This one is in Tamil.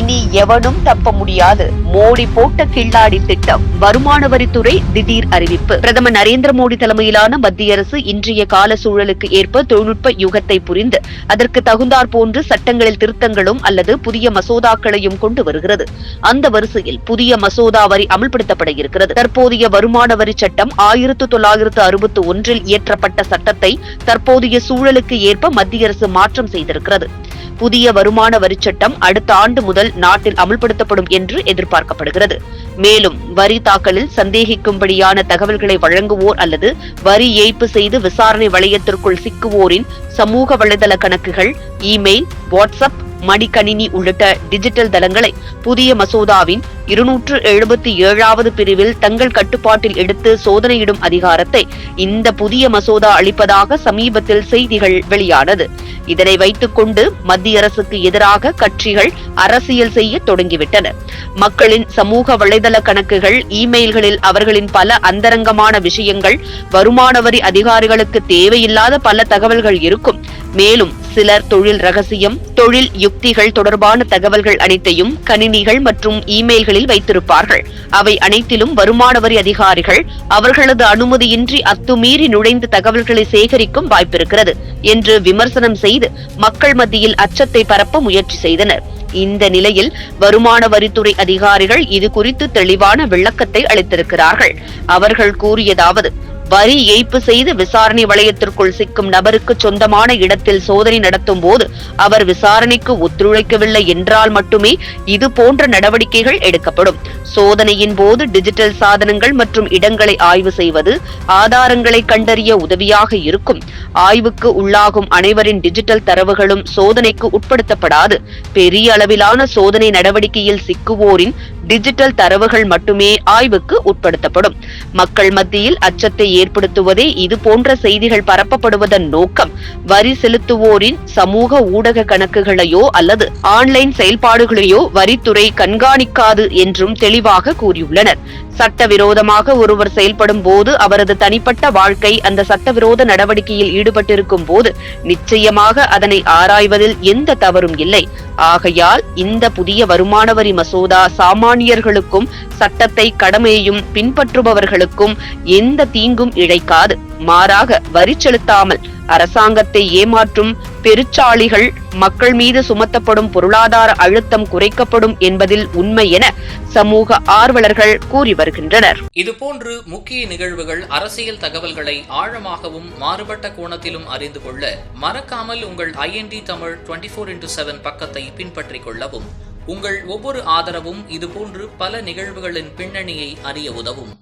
இனி எவனும் தப்ப முடியாது. மோடி போட்ட கில்லாடி திட்டம். வருமான வரித்துறை திடீர் அறிவிப்பு. பிரதமர் நரேந்திர மோடி தலைமையிலான மத்திய அரசு இன்றைய கால சூழலுக்கு ஏற்ப தொழில்நுட்ப யுகத்தை புரிந்து அதற்கு தகுந்தார் போன்று சட்டங்களில் திருத்தங்களும் அல்லது புதிய மசோதாக்களையும் கொண்டு வருகிறது. அந்த வரிசையில் புதிய மசோதா வரி அமல்படுத்தப்பட இருக்கிறது. தற்போதைய வருமான வரி சட்டம் ஆயிரத்து தொள்ளாயிரத்து அறுபத்தி ஒன்றில் இயற்றப்பட்ட சட்டத்தை தற்போதைய சூழலுக்கு ஏற்ப மத்திய அரசு மாற்றம் செய்திருக்கிறது. புதிய வருமான வரிச் சட்டம் அடுத்த ஆண்டு முதல் நாட்டில் அமல்படுத்தப்படும் என்று எதிர்பார்க்கப்படுகிறது. மேலும் வரி தாக்கலில் சந்தேகிக்கும்படியான தகவல்களை வழங்குவோர் அல்லது வரி ஏய்ப்பு செய்து விசாரணை வளையத்திற்குள் சிக்குவோரின் சமூக வலைதள கணக்குகள் இமெயில் வாட்ஸ்அப் மடிக்கணினி உள்ளிட்ட டிஜிட்டல் தளங்களை புதிய மசோதாவின் இருநூற்று எழுபத்தி ஏழாவது பிரிவில் தங்கள் கட்டுப்பாட்டில் எடுத்து சோதனையிடும் அதிகாரத்தை இந்த புதிய மசோதா அளிப்பதாக சமீபத்தில் செய்திகள் வெளியானது. இதனை வைத்துக் கொண்டு மத்திய அரசுக்கு எதிராக கட்சிகள் அரசியல் செய்ய தொடங்கிவிட்டன. மக்களின் சமூக வலைதள கணக்குகள் இமெயில்களில் அவர்களின் பல அந்தரங்கமான விஷயங்கள் வருமான வரி அதிகாரிகளுக்கு தேவையில்லாத பல தகவல்கள் இருக்கும். மேலும் சிலர் தொழில் ரகசியம் தொழில் யுக்திகள் தொடர்பான தகவல்கள் அனைத்தையும் கணினிகள் மற்றும் இமெயில்களில் வைத்திருப்பார்கள். அவை அனைத்திலும் வருமான வரி அதிகாரிகள் அவர்களது அனுமதியின்றி அத்துமீறி நுழைந்து தகவல்களை சேகரிக்கும் வாய்ப்பிருக்கிறது என்று விமர்சனம் செய்து மக்கள் மத்தியில் அச்சத்தை பரப்ப முயற்சி செய்தனர். இந்த நிலையில் வருமான வரித்துறை அதிகாரிகள் இது குறித்து தெளிவான விளக்கத்தை அளித்திருக்கிறார்கள். அவர்கள் கூறியதாவது வரி ஏய்ப்பு செய்து விசாரணை வளையத்திற்குள் சிக்கும் நபருக்கு சொந்தமான இடத்தில் சோதனை நடத்தும் போது அவர் விசாரணைக்கு ஒத்துழைக்கவில்லை என்றால் மட்டுமே இது போன்ற நடவடிக்கைகள் எடுக்கப்படும். சோதனையின் போது டிஜிட்டல் சாதனங்கள் மற்றும் இடங்களை ஆய்வு செய்வது ஆதாரங்களை கண்டறிய உதவியாக இருக்கும். ஆய்வுக்கு உள்ளாகும் அனைவரின் டிஜிட்டல் தரவுகளும் சோதனைக்கு உட்படுத்தப்படாது. பெரிய அளவிலான சோதனை நடவடிக்கையில் சிக்குவோரின் டிஜிட்டல் தரவுகள் மட்டுமே ஆய்வுக்கு உட்படுத்தப்படும். மக்கள் மத்தியில் அச்சத்தை ஏற்படுத்துவதே இது போன்ற செய்திகள் பரப்பப்படுவதன் நோக்கம். வரி செலுத்துவோரின் சமூக ஊடக கணக்குகளையோ அல்லது ஆன்லைன் செயல்பாடுகளையோ வரித்துறை கண்காணிக்காது என்றும் தெளிவாக கூறியுள்ளனர். சட்டவிரோதமாக ஒருவர் செயல்படும் போது அவரது தனிப்பட்ட வாழ்க்கை அந்த சட்டவிரோத நடவடிக்கையில் ஈடுபட்டிருக்கும் போது நிச்சயமாக அதனை ஆராய்வதில் எந்த தவறும் இல்லை. ஆகையால் இந்த புதிய வருமான வரி மசோதா சாமானியர்களுக்கும் சட்டத்தை கடமையையும் பின்பற்றுபவர்களுக்கும் எந்த தீங்கும் இழைக்காது. மாறாக வரி செலுத்தாமல் அரசாங்கத்தை ஏமாற்றும் பெருச்சாளிகள் மக்கள் மீது சுமத்தப்படும் பொருளாதார அழுத்தம் குறைக்கப்படும் என்பதில் உண்மை என சமூக ஆர்வலர்கள் கூறி வருகின்றனர். இதுபோன்று முக்கிய நிகழ்வுகள் அரசியல் தகவல்களை ஆழமாகவும் மாறுபட்ட கோணத்திலும் அறிந்து கொள்ள மறக்காமல் உங்கள் IND Tamil twenty four into seven பக்கத்தை பின்பற்றிக் கொள்ளவும். உங்கள் ஒவ்வொரு ஆதரவும் இதுபோன்று பல நிகழ்வுகளின் பின்னணியை அறிய உதவும்.